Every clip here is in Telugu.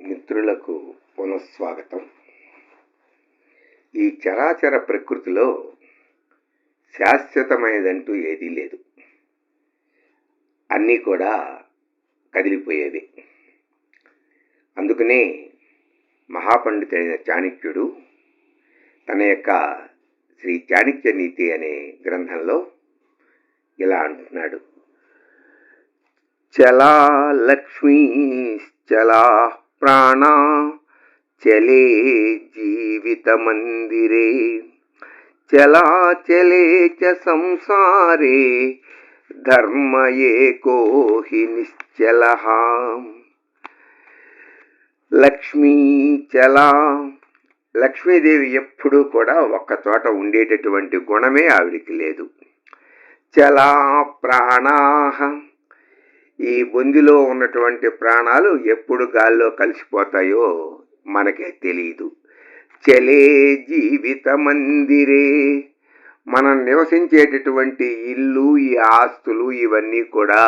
మిత్రులకు పునఃస్వాగతం. ఈ చరాచర ప్రకృతిలో శాశ్వతమైనదంటూ ఏదీ లేదు. అన్నీ కూడా కదిలిపోయేవి. అందుకనే మహాపండితుడైన చాణక్యుడు తన యొక్క శ్రీ చాణక్య నీతి అనే గ్రంథంలో ఇలా అంటున్నాడు. చలా లక్ష్మీ చలా ప్రాణా చలే జీవిత మందిరే చలా చలాచలే చ సంసారే ధర్మ ఏకో హి నిశ్చల. లక్ష్మీ చలా లక్ష్మీదేవి ఎప్పుడూ కూడా ఒక్క చోట ఉండేటటువంటి గుణమే ఆవిడికి లేదు. చలా ప్రాణాహ ఈ బొందిలో ఉన్నటువంటి ప్రాణాలు ఎప్పుడు గాల్లో కలిసిపోతాయో మనకే తెలియదు చలే జీవిత మందిరే మనం నివసించేటటువంటి ఇల్లు ఈ ఆస్తులు ఇవన్నీ కూడా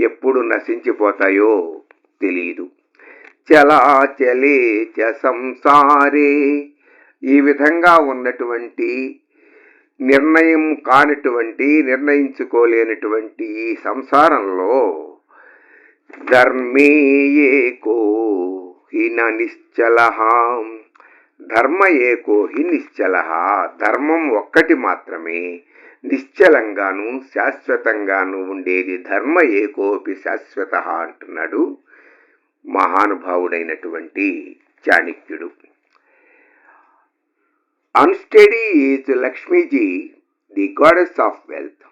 ఎప్పుడు నశించిపోతాయో తెలియదు చలా చలే చ సంసారే ఈ విధంగా ఉన్నటువంటి నిర్ణయం కానిటువంటి నిర్ణయించుకోలేనటువంటి ఈ సంసారంలో ధర్మే కో హిన నిశ్చల. ధర్మ ఏకో హి నిశ్చల. ధర్మం ఒక్కటి మాత్రమే. నిశ్చలంగాను శాశ్వతంగాను ఉండేది ధర్మ ఏకోపి శాశ్వత అంటున్నాడు మహానుభావుడైనటువంటి చాణక్యుడు. Unsteady is Lakshmiji the goddess of wealth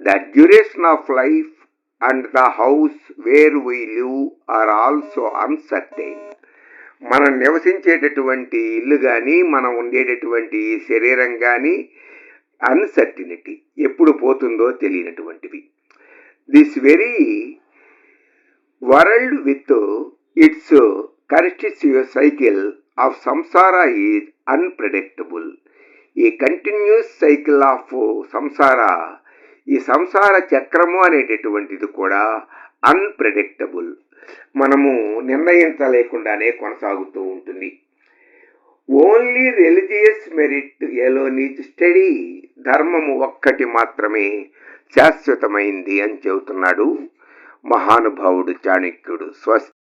the duration of life and the house where we live are also uncertain మనం నివసించేటటువంటి ఇల్లు కానీ మనం ఉండేటటువంటి శరీరం కానీ అన్సర్టినిటీ ఎప్పుడు పోతుందో తెలియనటువంటివి this very world with its constitute cycle of samsara is unpredictable ఈ కంటిన్యూస్ సైకిల్ ఆఫ్ సంసార ఈ సంసార చక్రము అనేటటువంటిది కూడా అన్ప్రెడిక్టబుల్ మనము నిర్ణయించలేకుండానే కొనసాగుతూ ఉంటుంది. ఓన్లీ రిలీజియస్ మెరిట్ ఎలో నీచ్ స్టడీ ధర్మము ఒక్కటి మాత్రమే శాశ్వతమైంది అని చెబుతున్నాడు మహానుభావుడు చాణక్యుడు. స్వస్తి